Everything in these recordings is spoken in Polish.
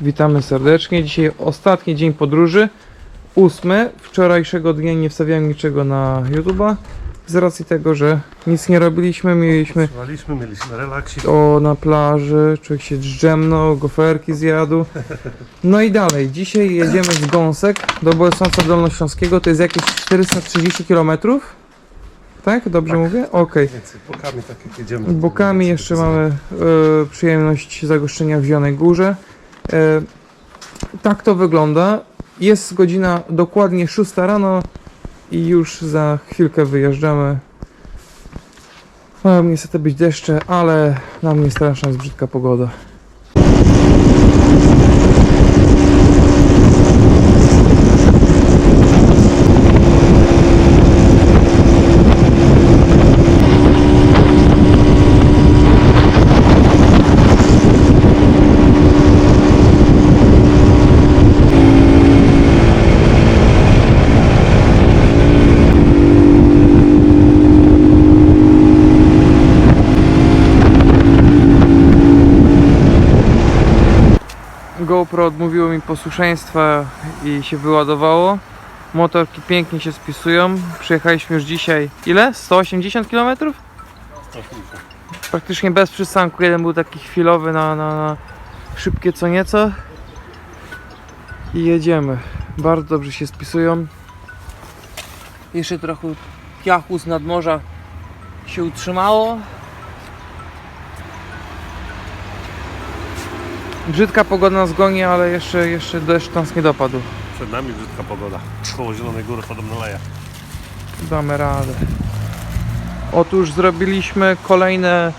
Witamy serdecznie. Dzisiaj ostatni dzień podróży. Ósmy. Wczorajszego dnia nie wstawiałem niczego na YouTube'a. Z racji tego, że nic nie robiliśmy, mieliśmy mieliśmy relaksik. o na plaży, człowiek się drzemnął, goferki zjadł. No i dalej, dzisiaj jedziemy z Gąsek do Bolesławca Dolnośląskiego, to jest jakieś 430 km. Tak? Dobrze Tak, mówię? Okej. Bokami tak jak jedziemy. Bokami jeszcze mamy e, przyjemność zagoszczenia w Zielonej Górze. E, tak to wygląda. Jest godzina dokładnie 6 rano i już za chwilkę wyjeżdżamy. Mają niestety być deszcze, ale nam nie straszna jest brzydka pogoda. GoPro odmówiło mi posłuszeństwa i się wyładowało. Motorki pięknie się spisują. Przyjechaliśmy już dzisiaj ile? 180 km? Praktycznie bez przystanku. Jeden był taki chwilowy na, na, na szybkie co nieco. I jedziemy. Bardzo dobrze się spisują. Jeszcze trochę piachu z nadmorza się utrzymało. Brzydka pogoda nas goni, ale jeszcze, jeszcze deszcz nas nie dopadł. Przed nami brzydka pogoda. Koło Zielonej Góry podobno leje. Damy radę. Otóż zrobiliśmy kolejne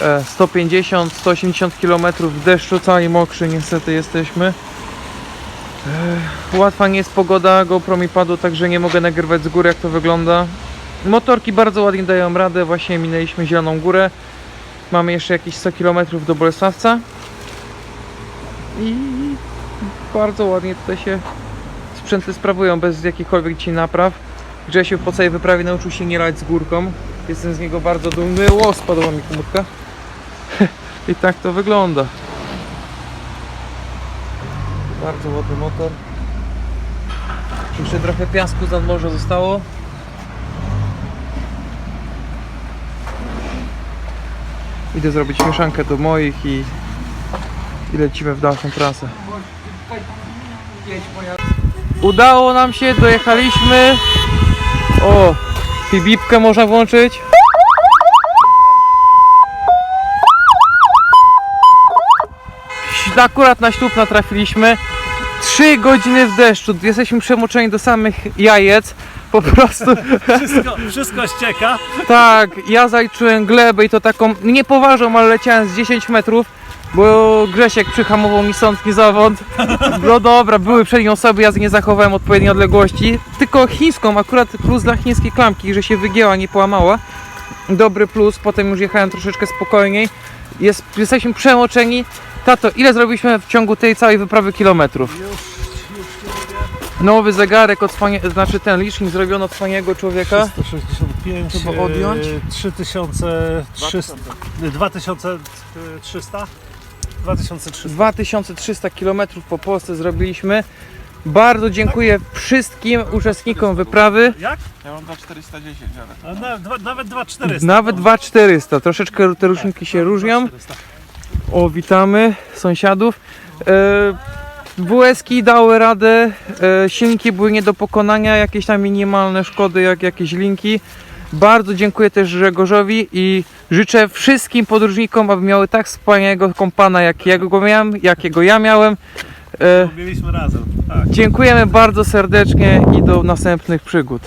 e, 150-180 km w deszczu, cali mokrzy niestety jesteśmy. E, Łatwa nie jest pogoda, GoPro mi padło, także nie mogę nagrywać z góry jak to wygląda. Motorki bardzo ładnie dają radę, właśnie minęliśmy Zieloną Górę. Mamy jeszcze jakieś 100 km do Bolesławca. I bardzo ładnie tutaj się sprzęty sprawują bez jakichkolwiek dzisiaj napraw. Grzesiu po całej wyprawie nauczył się nie lać z górką. Jestem z niego bardzo dumny. Ło, spadła mi komórka. I tak to wygląda. Bardzo ładny motor. Jeszcze trochę piasku z nadmorza zostało. Idę zrobić mieszankę do moich i, i lecimy w dalszą trasę. Udało nam się, dojechaliśmy. O, bibipkę można włączyć. Akurat na ślub natrafiliśmy. Trzy godziny w deszczu. Jesteśmy przemoczeni do samych jajec. Po prostu Wszystko, wszystko ścieka. tak, ja zaliczyłem glebę i to taką niepoważną, ale leciałem z 10 metrów, bo Grzesiek przyhamował mi sądki zawąd. No dobra, były przed nią osoby, ja nie zachowałem odpowiedniej odległości, tylko chińską, akurat plus dla chińskiej klamki, że się wygięła, nie połamała. Dobry plus, potem już jechałem troszeczkę spokojniej. Jest, jesteśmy przemoczeni. Tato, ile zrobiliśmy w ciągu tej całej wyprawy kilometrów? Nowy zegarek od fajnie, znaczy ten licznik zrobiony od fajnego człowieka. 365. Trzeba odjąć? e, 3300. 2300. 2300. 2300 km po Polsce zrobiliśmy. Bardzo dziękuję wszystkim uczestnikom wyprawy. Jak? Ja mam 2410, ale... A na, dwa, nawet 2400. Nawet 2400. Troszeczkę te różniki się różnią. 2400. O, witamy sąsiadów. E, WS-ki dały radę, e, silniki były nie do pokonania, jakieś tam minimalne szkody, jak jakieś linki. Bardzo dziękuję też Grzegorzowi i życzę wszystkim podróżnikom, aby miały tak wspaniałego kompana, jakiego miałem, jakiego ja miałem. E, Mieliśmy razem. Tak. Dziękujemy bardzo serdecznie i do następnych przygód.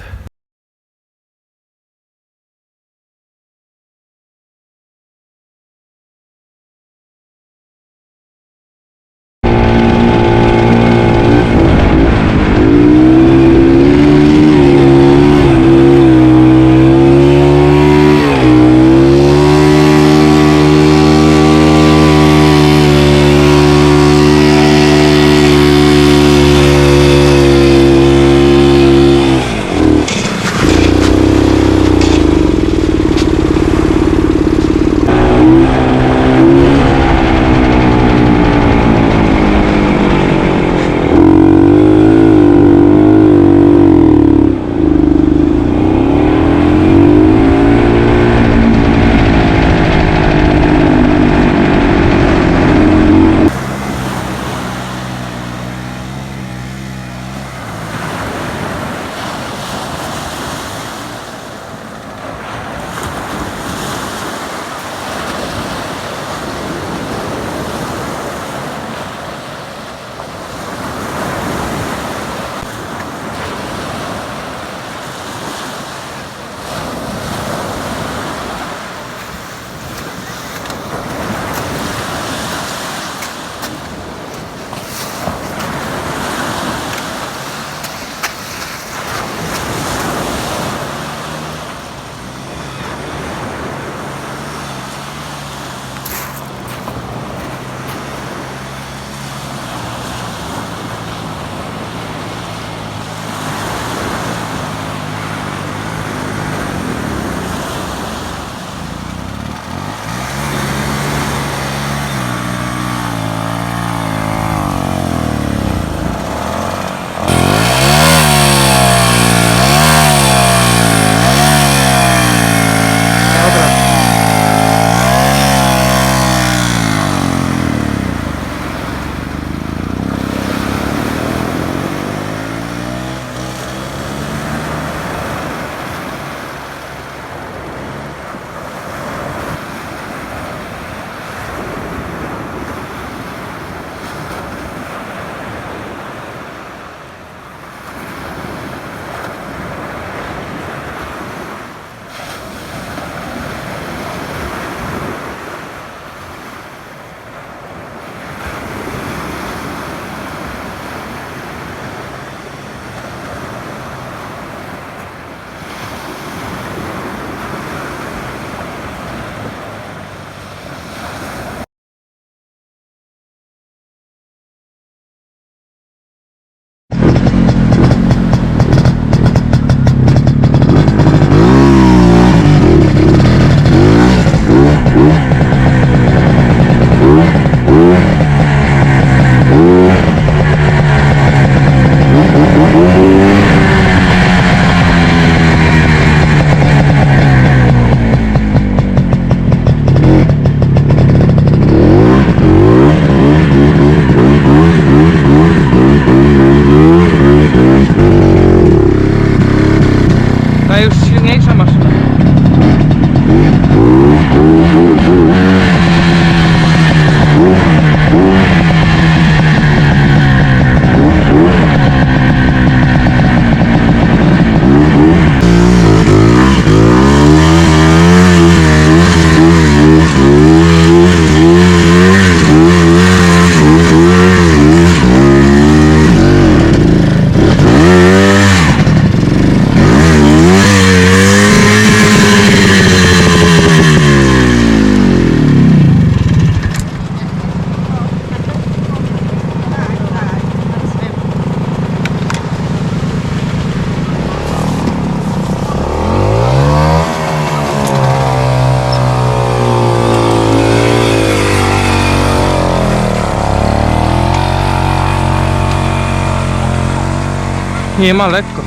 Nie ma lekko.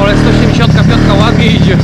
Ale 185 ładnie idzie.